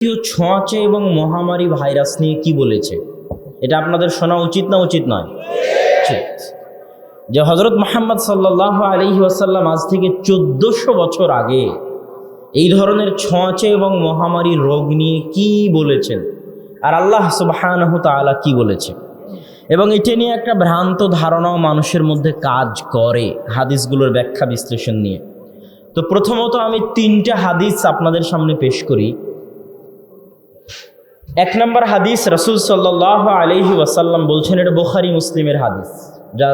কেউ ছোঁয়াচে এবং মহামারী ভাইরাস নিয়ে কি বলেছে? এটা আপনাদের শোনা উচিত না উচিত নয়? যে হজরত মোহাম্মদ সাল্লাহ আলহি আসাল্লাম আজ থেকে চোদ্দশো বছর আগে এই ধরনের ছোঁয়াচে এবং মহামারী রোগ নিয়ে কি বলেছেন? আর আল্লাহ সুবাহানহ তালা কি বলেছে? এবং এটা নিয়ে একটা ভ্রান্ত ধারণাও মানুষের মধ্যে কাজ করে হাদিসগুলোর ব্যাখ্যা বিশ্লেষণ নিয়ে। তো প্রথমত আমি তিনটা হাদিস আপনাদের সামনে পেশ করি। এক নম্বর হাদিস রসুল সাল্লাহ আলহি ওয়াসাল্লাম বলছেন, এটা বোখারি মুসলিমের হাদিস। যা,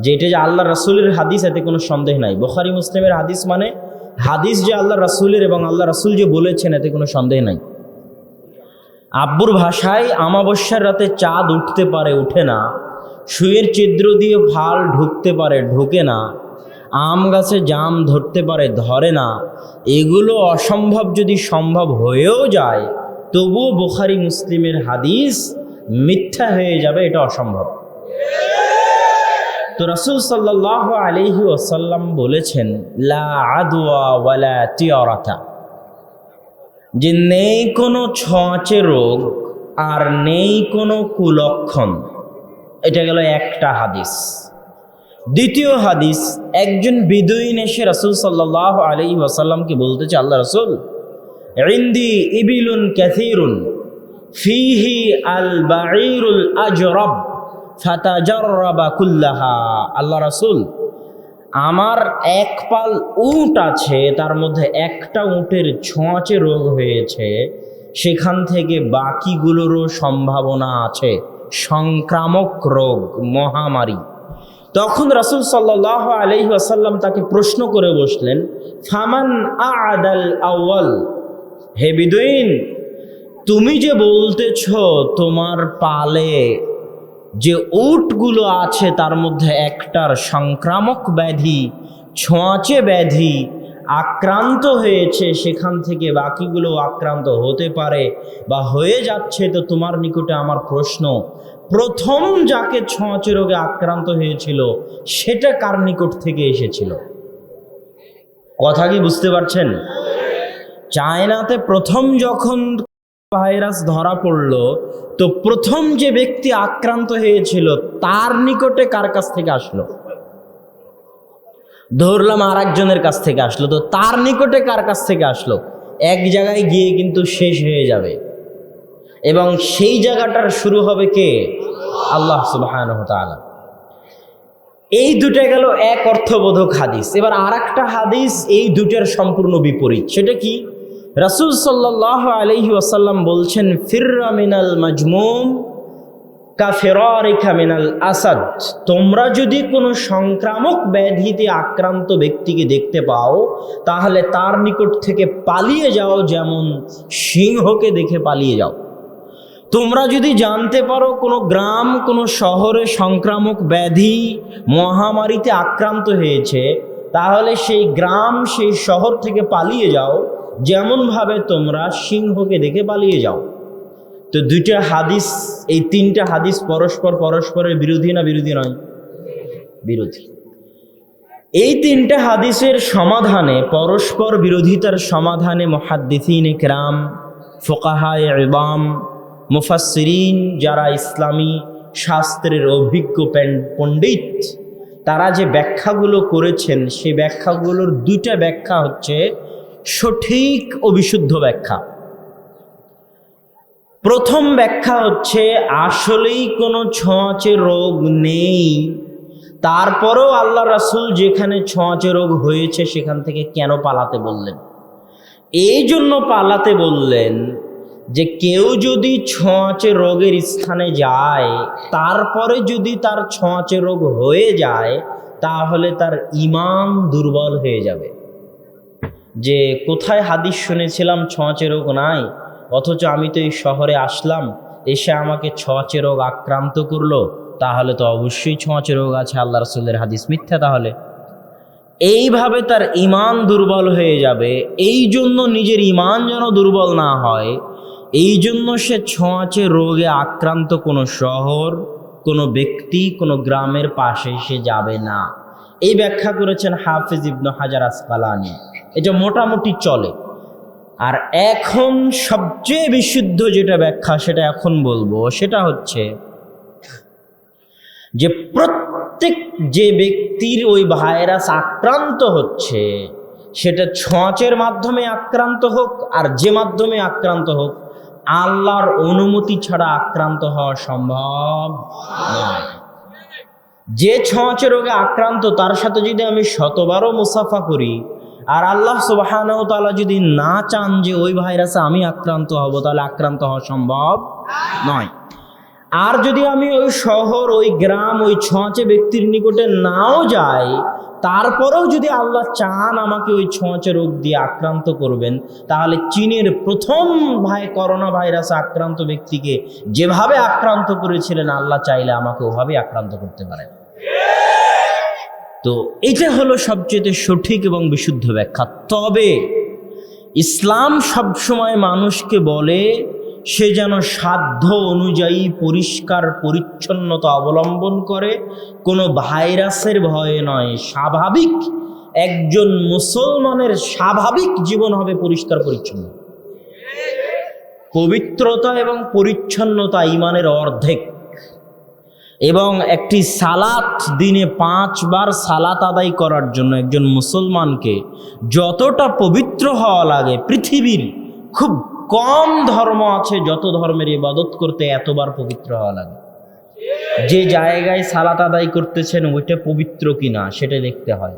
যেটা যে আল্লাহ রসুলের হাদিস, এতে কোনো সন্দেহ নাই। বোখারি মুসলিমের হাদিস মানে হাদিস যে আল্লাহ রসুলের এবং আল্লাহ রসুল যে বলেছেন, এতে কোনো সন্দেহ নাই। আব্বুর ভাষায়, আমাবস্যার রাতে চাঁদ উঠতে পারে, উঠে না। শুয়ের ছিদ্র দিয়ে ভালো ঢুকতে পারে, ঢোকে না। আম গাছে জাম ধরতে পারে, ধরে না। এগুলো অসম্ভব যদি সম্ভব হয়েও যায় তবুও বোখারি মুসলিমের হাদিস মিথ্যা হয়ে যাবে, এটা অসম্ভব। তো রাসুল সাল্লাহ আলিহি ওসাল্লাম বলেছেন, লা ওয়ালা যে নেই কোনো ছোঁয়াচে রোগ আর নেই কোনো কুলক্ষণ। এটা গেল একটা হাদিস। দ্বিতীয় হাদিস, একজন বিদুইন এসে রাসুল সাল্লাহ আলি ওয়াসাল্লামকে বলতেছে আল্লাহ রসুল ইন্দি ইবিলুন ক্যাথিরুন ফিহি আল বাঈরুল আজরব, ফাতাজাররাবা কুল্লাহা। আল্লাহ রাসূল, আমার এক পাল উট আছে, তার মধ্যে একটা উটের ছোঁয়াচে রোগ হয়েছে, সেখান থেকে বাকিগুলোরও সম্ভাবনা আছে, সংক্রামক রোগ, মহামারী। তখন রাসুল সাল্লাহ আলহি আসাল্লাম তাকে প্রশ্ন করে বসলেন, ফামান আদাল আউ্য়াল? হে বিদুইন, তুমি যে বলতেছ তোমার পালে যে উটগুলো আছে তার মধ্যে একটার সংক্রামক ব্যাধি, ছোঁয়াচে ব্যাধি আক্রান্ত হয়েছে, সেখান থেকে বাকিগুলো আক্রান্ত হতে পারে বা হয়ে যাচ্ছে, তো তোমার নিকটে আমার প্রশ্ন। প্রথম যাকে ছোঁয়াচে রোগে আক্রান্ত হয়েছিল, সেটা কার নিকট থেকে এসেছিল? কথা কি বুঝতে পারছেন? চায়নাতে প্রথম যখন ভাইরাস ধরা পড়ল, তো প্রথম যে ব্যক্তি আক্রান্ত হয়েছিল, তার নিকটে কার কাছ থেকে আসলো? ধরলাম আর একজনের কাছ থেকে আসলো, তো তার নিকটে কার কাছ থেকে আসলো? এক জায়গায় গিয়ে কিন্তু শেষ হয়ে যাবে। এবং সেই জায়গাটার শুরু হবে কে? আল্লাহ সুবাহ এই দুটা গেল এক অর্থবোধক হাদিস। এবার আর একটা হাদিস এই দুটার সম্পূর্ণ বিপরীত। সেটা কি? রাসুল সাল্লাহ আলহি আসাল্লাম বলছেন, ফিররা মিনাল মাজমুম কাফেরিকা মিনাল আসাদ। তোমরা যদি কোনো সংক্রামক ব্যাধিতে আক্রান্ত ব্যক্তিকে দেখতে পাও, তাহলে তার নিকট থেকে পালিয়ে যাও, যেমন সিংহকে দেখে পালিয়ে যাও। তোমরা যদি জানতে পারো কোনো গ্রাম, কোনো শহরে সংক্রামক ব্যাধি মহামারীতে আক্রান্ত হয়েছে, তাহলে সেই গ্রাম, সেই শহর থেকে পালিয়ে যাও যেমনভাবে তোমরা সিংহকে দেখে পালিয়ে যাও। তো দুইটা হাদিস, এই তিনটা হাদিস পরস্পর পরস্পরের বিরোধী না বিরোধী নয়? বিরোধী। এই তিনটা হাদিসের সমাধানে, পরস্পর বিরোধিতার সমাধানে মহাদ্দিন একরাম ফোকাহায় ইবাম মুফাসরিন যারা ইসলামী শাস্ত্রের অভিজ্ঞ পণ্ডিত, তারা যে ব্যাখ্যাগুলো করেছেন সেই ব্যাখ্যাগুলোর দুইটা ব্যাখ্যা হচ্ছে সঠিক ও বিশুদ্ধ ব্যাখ্যা। প্রথম ব্যাখ্যা হচ্ছে, আসলেই কোনো ছোঁয়াচে রোগ নেই। তারপরেও আল্লাহ রাসুল যেখানে ছোঁয়াচে রোগ হয়েছে, সেখান থেকে কেন পালাতে বললেন? এই জন্য পালাতে বললেন যে, কেউ যদি ছোঁয়াচে রোগের স্থানে যায়, তারপরে যদি তার ছোঁয়াচে রোগ হয়ে যায়, তাহলে তার ইমান দুর্বল হয়ে যাবে। যে কোথায় হাদিস শুনেছিলাম ছোঁয়াচে রোগ নাই, অথচ আমি তো এই শহরে আসলাম, এসে আমাকে ছোঁয়াচে রোগ আক্রান্ত করল, তাহলে তো অবশ্যই ছোঁয়াচে রোগ আছে, আল্লাহ রসুল্লের হাদিস মিথ্যা তাহলে। এইভাবে তার ইমান দুর্বল হয়ে যাবে, এই জন্য নিজের ইমান যেন দুর্বল না হয়, এই জন্য সে ছোঁয়াচে রোগে আক্রান্ত কোনো শহর, কোনো ব্যক্তি, কোনো গ্রামের পাশে সে যাবে না। এই ব্যাখ্যা করেছেন হাফিজ ইবনু হাজার আসকালানি। এটা মোটামুটি চলে। আর এখন সবচেয়ে বিশুদ্ধ যেটা ব্যাখ্যা সেটা এখন বলব, সেটা হচ্ছে যে প্রত্যেক যে ব্যক্তির ওই ভাইরাস আক্রান্ত হচ্ছে, সেটা ছোঁচের মাধ্যমে আক্রান্ত হোক আর যে মাধ্যমে আক্রান্ত হোক, আল্লাহর অনুমতি ছাড়া আক্রান্ত হওয়া সম্ভব নয়। যে ছোঁয়াচে রোগে আক্রান্ত, তার সাথে যদি আমি শতবারও মুসাফা করি আর আল্লাহ সুবাহানাও তালা যদি না চান যে ওই ভাইরাসে আমি আক্রান্ত হব, তাহলে আক্রান্ত হওয়া সম্ভব নয়। আর যদি আমি ওই শহর, ওই গ্রাম, ওই ছোঁয়াচে ব্যক্তির নিকটে নাও যাই, তারপরেও যদি আল্লাহ চান আমাকে ওই ছোঁয়াচে রোগ দিয়ে আক্রান্ত করবেন, তাহলে চীনের প্রথম ভাই করোনা ভাইরাসে আক্রান্ত ব্যক্তিকে যেভাবে আক্রান্ত করেছিলেন, আল্লাহ চাইলে আমাকে ওভাবে আক্রান্ত করতে পারেন। তো এটা হলো সবচেয়ে সঠিক এবং বিশুদ্ধ ব্যাখ্যা। তবে ইসলাম সবসময় মানুষকে বলে, সে যেন সাধ্য অনুযায়ী পরিষ্কার পরিচ্ছন্নতা অবলম্বন করে। কোনো ভাইরাসের ভয়ে নয়, স্বাভাবিক একজন মুসলমানের স্বাভাবিক জীবন হবে পরিষ্কার পরিচ্ছন্ন। পবিত্রতা এবং পরিচ্ছন্নতা ইমানের অর্ধেক। এবং একটি সালাত দিনে পাঁচবার সালাত আদায় করার জন্য একজন মুসলমানকে যতটা পবিত্র হওয়া লাগে, পৃথিবীর খুব কম ধর্ম আছে যত ধর্মের ইবাদত করতে এতবার পবিত্র হওয়া লাগে। যে জায়গায় সালাত আদায় করতেছেন ওইটা পবিত্র কিনা সেটা দেখতে হয়।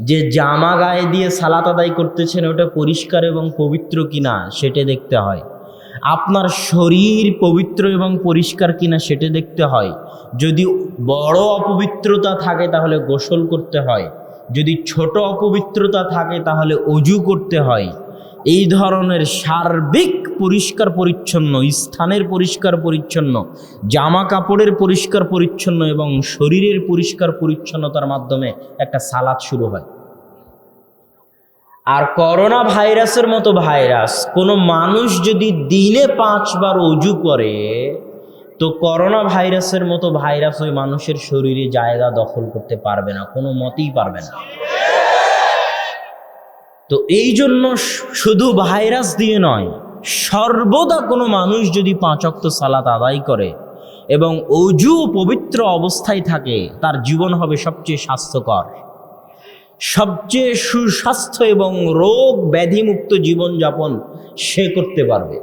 যে জামা গায়ে দিয়ে সালাত আদায় করতেছেন ওটা পরিষ্কার এবং পবিত্র কিনা সেটা দেখতে হয়। আপনার শরীর পবিত্র এবং পরিষ্কার কিনা সেটা দেখতে হয়। যদি বড় অপবিত্রতা থাকে তাহলে গোসল করতে হয়। যদি ছোট অপবিত্রতা থাকে তাহলে অজু করতে হয়। এই ধরনের সার্বিক পরিষ্কার পরিচ্ছন্ন, স্থানের পরিষ্কার পরিচ্ছন্ন জামা কাপড়ের পরিষ্কার পরিচ্ছন্ন এবং শরীরের পরিষ্কার পরিচ্ছন্নতার মাধ্যমে একটা সালাদ শুরু হয়। আর করোনা ভাইরাসের মতো ভাইরাস, কোনো মানুষ যদি দিনে পাঁচবার অজু করে, তো করোনা ভাইরাসের মতো ভাইরাস ওই মানুষের শরীরে জায়গা দখল করতে পারবে না, কোনো মতেই পারবে না। তো এই জন্য শুধু ভাইরাস দিয়ে নয়, সর্বদা কোনো মানুষ যদি পাঁচক্ত সালাত আদায় করে এবং অজু পবিত্র অবস্থায় থাকে, তার জীবন হবে সবচেয়ে স্বাস্থ্যকর। সবচেয়ে সুস্বাস্থ্য এবং রোগ ব্যাধিমুক্ত জীবনযাপন সে করতে পারবে।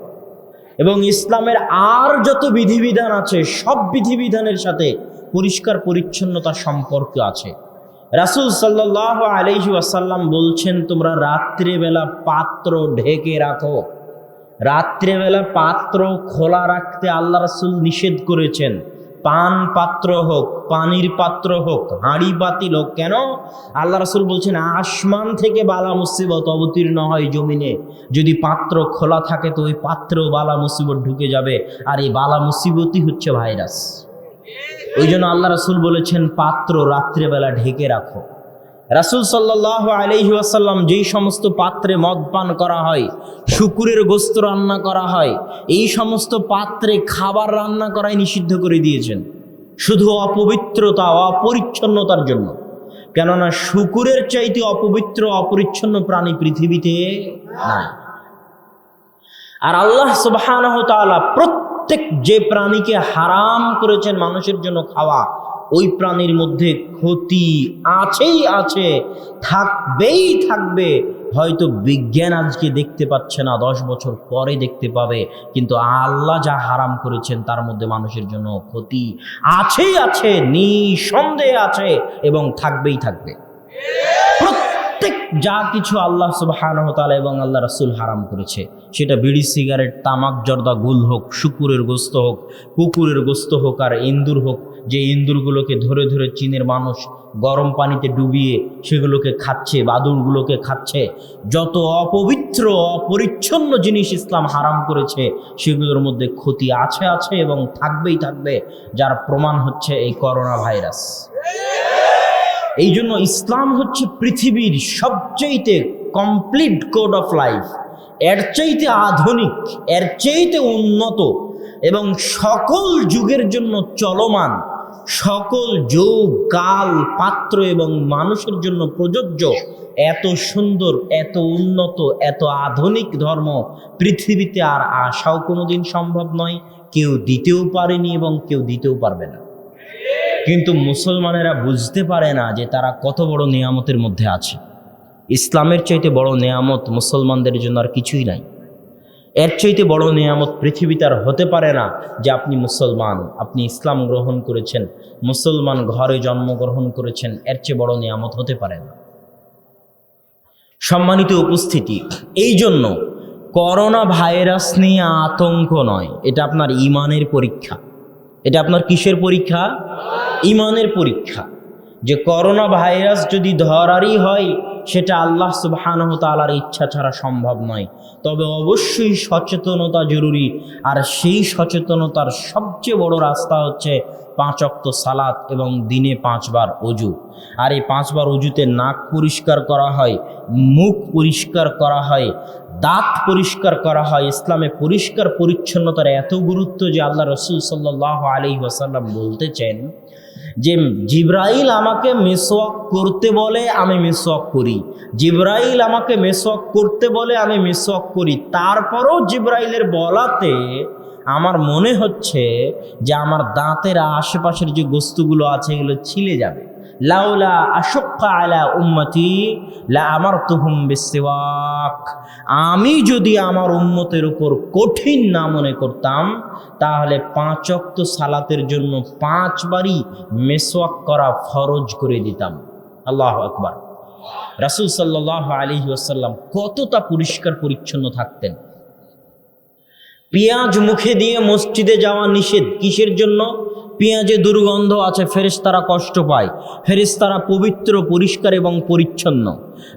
এবং ইসলামের আর যত বিধিবিধান আছে, সব বিধিবিধানের সাথে পরিষ্কার পরিচ্ছন্নতা সম্পর্ক আছে। রাসুল সাল্লাহ আলহি আসাল্লাম বলছেন, তোমরা রাত্রিবেলা পাত্র ঢেকে রাখো। রাত্রিবেলা পাত্র খোলা রাখতে আল্লাহ রাসুল নিষেধ করেছেন। পান পাত্র হোক, পানির পাত্র হোক, হাঁড়ি পাতিল হোক, কেন? আল্লাহ রাসুল বলছেন, আসমান থেকে বালা মুসিবত অবতীর্ণ হয় জমিনে। যদি পাত্র খোলা থাকে, তো ওই পাত্রেও বালা মুসিবত ঢুকে যাবে। আর এই বালা মুসিবতই হচ্ছে ভাইরাস। ওই জন্য আল্লাহ রাসুল বলেছেন, পাত্র রাত্রেবেলা ঢেকে রাখো। রাসুল সাল্লাহ আলহি আসাল্লাম যেই সমস্ত পাত্রে মদ পান করা হয়, শুকুরের গোস্ত রান্না করা হয়, এই সমস্ত পাত্রে খাবার রান্না করাই নিষিদ্ধ করে দিয়েছেন। শুধু অপবিত্রতা, অপরিচ্ছন্নতার জন্য। কেননা শুকুরের চাইতে অপবিত্র, অপরিচ্ছন্ন প্রাণী পৃথিবীতে নাই। আর আল্লাহ সুবাহ প্রত্যেক যে প্রাণীকে হারাম করেছেন মানুষের জন্য খাওয়া ওই প্রাণীর মধ্যে ক্ষতি আছেই আছে, থাকবেই থাকবে। হয়তো বিজ্ঞান আজকে দেখতে পাচ্ছে না, দশ বছর পরে দেখতে পাবে, কিন্তু আল্লাহ যা হারাম করেছেন তার মধ্যে মানুষের জন্য ক্ষতি আছেই আছে, নিঃসন্দেহে আছে এবং থাকবেই থাকবে। প্রত্যেক যা কিছু আল্লাহ সুবাহানহতালা এবং আল্লাহ রাসুল হারাম করেছে, সেটা বিড়ি, সিগারেট, তামাক, জর্দা, গুল হোক, শুকুরের গোস্ত হোক, কুকুরের গোস্ত হোক আর ইন্দুর হোক যে ইন্দুরগুলোকে ধরে ধরে চীনের মানুষ গরম পানিতে ডুবিয়ে সেগুলোকে খাচ্ছে বাদুরগুলোকে খাচ্ছে, যত অপবিত্র, অপরিচ্ছন্ন জিনিস ইসলাম হারাম করেছে, সেগুলোর মধ্যে ক্ষতি আছে আছে এবং থাকবেই থাকবে, যার প্রমাণ হচ্ছে এই করোনা ভাইরাস এই জন্য ইসলাম হচ্ছে পৃথিবীর সবচেয়েতে কমপ্লিট কোড অফ লাইফ এর চাইতে আধুনিক, এর চাইতে উন্নত এবং সকল যুগের জন্য চলমান সকল যোগ, কাল, পাত্র এবং মানুষের জন্য প্রযোজ্য। এত সুন্দর, এত উন্নত, এত আধুনিক ধর্ম পৃথিবীতে আর আসাও কোনোদিন সম্ভব নয়। কেউ দিতেও পারেনি এবং কেউ দিতেও পারবে না। কিন্তু মুসলমানেরা বুঝতে পারে না যে তারা কত বড় নিয়ামতের মধ্যে আছে। ইসলামের চাইতে বড় নিয়ামত মুসলমানদের জন্য আর কিছুই নাই। এর চাইতে বড় নিয়ামত পৃথিবীতে আর হতে পারে না যে আপনি মুসলমান, আপনি ইসলাম গ্রহণ করেছেন, মুসলমান ঘরে জন্মগ্রহণ করেছেন, এর চেয়ে বড় নিয়ামত হতে পারে না। সম্মানিত উপস্থিতি, এই জন্য করোনা ভাইরাস নিয়ে আতঙ্ক নয়, এটা আপনার ইমানের পরীক্ষা। এটা আপনার কিসের পরীক্ষা? ইমানের পরীক্ষা। যে করোনা ভাইরাস যদি ধরারই হয় সেটা আল্লাহ সুবহানহ তালার ইচ্ছা ছাড়া সম্ভব নয়। তবে অবশ্যই সচেতনতা জরুরি। আর সেই সচেতনতার সবচেয়ে বড় রাস্তা হচ্ছে পাঁচ অক্ত সালাত এবং দিনে পাঁচবার অজু আর এই পাঁচবার অজুতে নাক পরিষ্কার করা হয়, মুখ পরিষ্কার করা হয়, দাঁত পরিষ্কার করা হয়। ইসলামে পরিষ্কার পরিচ্ছন্নতার এত গুরুত্ব যে আল্লাহ রসুল সাল্লাহ আলি ওয়াসাল্লাম বলতেছেন যে জিব্রাইল আমাকে মেসওয়াক করতে বলে, আমি মেসওয়াক করি। জিব্রাইল আমাকে মেসওয়াক করতে বলে, আমি মেসওয়াক করি। তারপরও জিব্রাইলের বলাতে আমার মনে হচ্ছে যে আমার দাঁতের আশেপাশের যে বস্তুগুলো আছে, এগুলো ছিলে যাবে। লাউলা আশক্কা আলা উম্মতি লা আমার তুহুম বিসওয়াক। আমি যদি আমার উম্মতের উপর কঠিন না মনে করতাম, তাহলে পাঁচ অক্ত সালাতের জন্য পাঁচবারই মেসওয়াক করা ফরজ করে দিতাম। আল্লাহ আকবার। রাসুল সাল্লাহ আলী ওয়াসাল্লাম কতটা পরিষ্কার পরিচ্ছন্ন থাকতেন। পেঁয়াজ মুখে দিয়ে মসজিদে যাওয়া নিষেধ কিসের জন্য? পেঁয়াজে দুর্গন্ধ আছে, ফেরেশতারা কষ্ট পায়। ফেরেশতারা পবিত্র, পরিষ্কার এবং পরিচ্ছন্ন।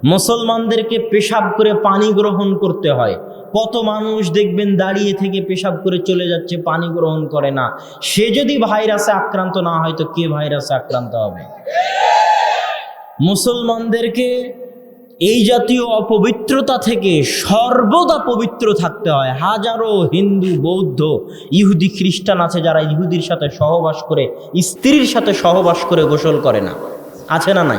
মুসলমানদেরকে পেশাব করে পানি গ্রহণ করতে হয়। কত মানুষ দেখবেন দাঁড়িয়ে থেকে পেশাব করে চলে যাচ্ছে, পানি গ্রহণ করে না। সে যদি ভাইরাসে আক্রান্ত না হয়, তো কে ভাইরাসে আক্রান্ত হবে? মুসলমানদেরকে এই জাতীয় অপবিত্রতা থেকে সর্বদা পবিত্র থাকতে হয়। হাজারো হিন্দু, বৌদ্ধ, ইহুদি, খ্রিস্টান আছে যারা ইহুদির সাথে সহবাস করে, স্ত্রীর সাথে সহবাস করে গোসল করে না। আছে না নাই?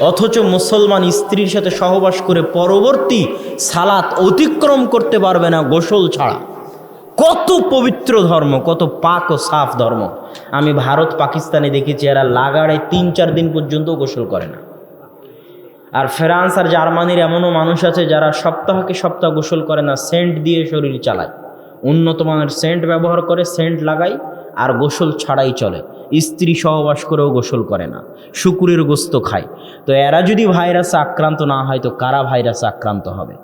অথচ মুসলমান স্ত্রীর সাথে সহবাস করে পরবর্তী সালাত অতিক্রম করতে পারবে না গোসল ছাড়া। কত পবিত্র ধর্ম, কত পাক ও সাফ ধর্ম। আমি ভারত, পাকিস্তানে দেখেছি, এরা লাগাড়ে তিন চার দিন পর্যন্ত গোসল করে না। আর ফ্রান্স আর জার্মানির এমনও মানুষ আছে যারা সপ্তাহকে সপ্তাহ গোসল করে না, সেন্ট দিয়ে শরীর চালায়। উন্নত মানের সেন্ট ব্যবহার করে, সেন্ট লাগায় আর গোসল ছাড়াই চলে। স্ত্রী সহবাস করেও গোসল করে না, শুকুরের গোস্ত খায়। তো এরা যদি ভাইরাসে আক্রান্ত না হয়, তো কারা ভাইরাসে আক্রান্ত হবে?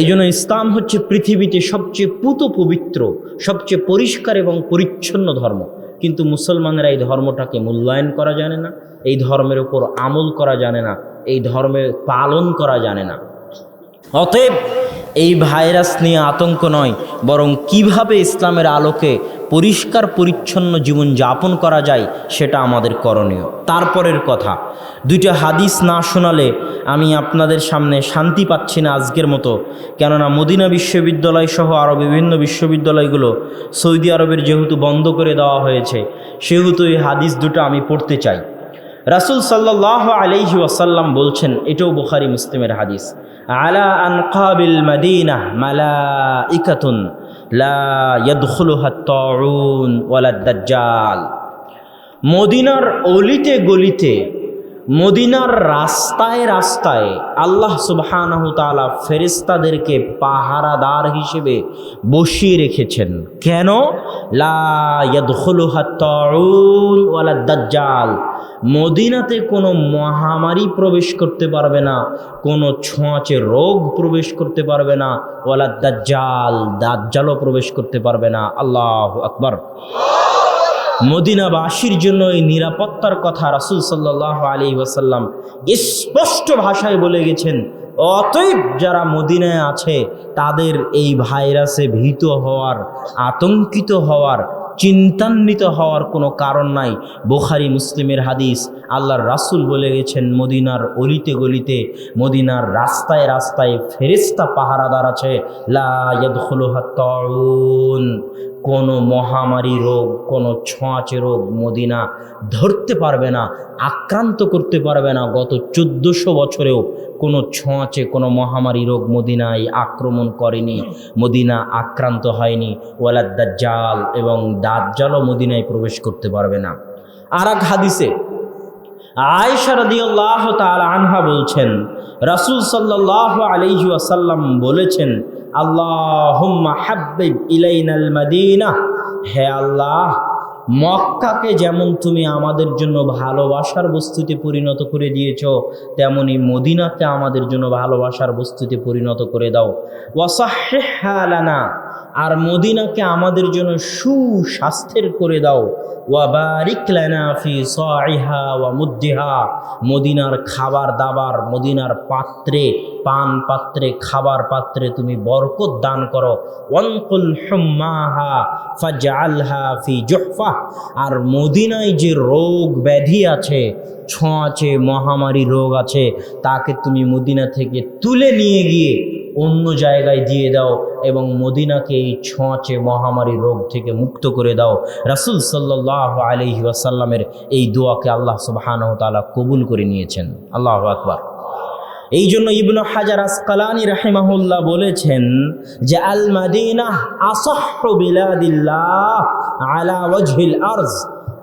এই জন্য ইসলাম হচ্ছে পৃথিবীতে সবচেয়ে পুত পবিত্র, সবচেয়ে পরিষ্কার এবং পরিচ্ছন্ন ধর্ম। কিন্তু মুসলমানেরা এই ধর্মটাকে মূল্যায়ন করা জানে না। এই ধর্মের উপর আমল করা জানে না, এই ধর্মের পালন করা জানে না। অতএব এই ভাইরাস নিয়ে আতঙ্ক নয়, বরং কীভাবে ইসলামের আলোকে পরিষ্কার পরিচ্ছন্ন জীবন যাপন করা যায় সেটা আমাদের করণীয়। তারপরের কথা, দুইটা হাদিস না শোনালে আমি আপনাদের সামনে শান্তি পাচ্ছি না আজকের মতো, কেননা মদিনা বিশ্ববিদ্যালয় সহ আরও বিভিন্ন বিশ্ববিদ্যালয়গুলো সৌদি আরবের যেহেতু বন্ধ করে দেওয়া হয়েছে, সেহেতু এই হাদিস দুটো আমি পড়তে চাই। রাসুল সাল্লাহ আলাইহি ওয়াসাল্লাম বলছেন এটাও বুখারি মুসলিমের হাদিস আলা মালা মদিনার অলিতে গলিতে মদিনার রাস্তায় রাস্তায় আল্লাহ সুবহানাহ তাআলা ফেরেশতাদেরকে পাহারাদার হিসেবে বসিয়ে রেখেছেন। কেন? ওয়ালা দাজ্জাল। মদিনাতে কোনো মহামারী প্রবেশ করতে পারবে না, কোনো ছোঁয়াচে রোগ প্রবেশ করতে পারবে না, ওয়ালা দাজ্জাল দাজ্জালও প্রবেশ করতে পারবে না। আল্লাহ আকবার। মদিনাবাসীর জন্য এই নিরাপত্তার কথা রাসুল সাল্লাহ আলী ওয়াসাল্লাম স্পষ্ট ভাষায় বলে গেছেন, অতএব যারা মদিনায় আছে, তাদের এই ভাইরাসে ভীত হওয়ার, আতঙ্কিত হওয়ার, চিন্তান্বিত হওয়ার কোনো কারণ নাই। বোখারি, মুসলিমের হাদিস, আল্লাহর রাসুল বলে গেছেন, মদিনার অলিতে গলিতে, মদিনার রাস্তায় রাস্তায় ফেরিস্তা পাহারাদার আছে, লা ইয়াদখুলুহা তাউন কোনো মহামারী রোগ, কোনো ছোঁয়াচে রোগ মদিনা ধরতে পারবে না, আক্রান্ত করতে পারবে না। গত চোদ্দোশো বছরেও কোনো ছোঁয়াচে, কোনো মহামারী রোগ মদিনায় আক্রমণ করেনি, মদিনা আক্রান্ত হয়নি। ওয়ালাদ দাজ্জাল এবং দাজ্জালও মদিনায় প্রবেশ করতে পারবে না। আর এক হাদিসে আয়েশা রাদিয়াল্লাহ তাআলা আনহা বলছেন, রাসূল সাল্লাল্লাহু আলাইহি ওয়াসাল্লাম বলেছেন আল্লাহুম্মা হাব্বিব ইলাইনাল মাদিনা। হে আল্লাহ, মক্কাকে যেমন তুমি আমাদের জন্য ভালোবাসার বস্তুতে পরিণত করে দিয়েছ, তেমনি মদিনাকে আমাদের জন্য ভালোবাসার বস্তুতে পরিণত করে দাও। ওয়াসাহহা লানা আর মদিনাকে আমাদের জন্য সুস্বাস্থ্যের করে দাও। ওয়াবারিক লানা ফি সাইহা ওয়া মুদ্দিহা। মদিনার খাবার দাবার, মদিনার পাত্রে, পান পাত্রে, খাবার পাত্রে তুমি বরকত দান করো। ওয়ানকুল হুম্মাহা ফাজআলহা ফি জুহফা। আর মদিনায় যে রোগ ব্যাধি আছে, ছোঁয়াচে, মহামারী রোগ আছে, তাকে তুমি মদিনা থেকে তুলে নিয়ে গিয়ে অন্য জায়গায় দিয়ে দাও এবং মদিনাকে এই ছোঁয়াচে মহামারী রোগ থেকে মুক্ত করে দাও। রাসুল সাল্লাহ আলহি ওয়াসাল্লামের এই দোয়াকে আল্লাহ সুবাহানহ তালা কবুল করে নিয়েছেন। আল্লাহ আকবার। এই জন্য ইবনু হাজার আসকালানি রাহিমাহুল্লাহ বলেছেন যে আল মাদিনা আসহ বিলাদিল্লাহ আলা ওয়াজহিল আরজ।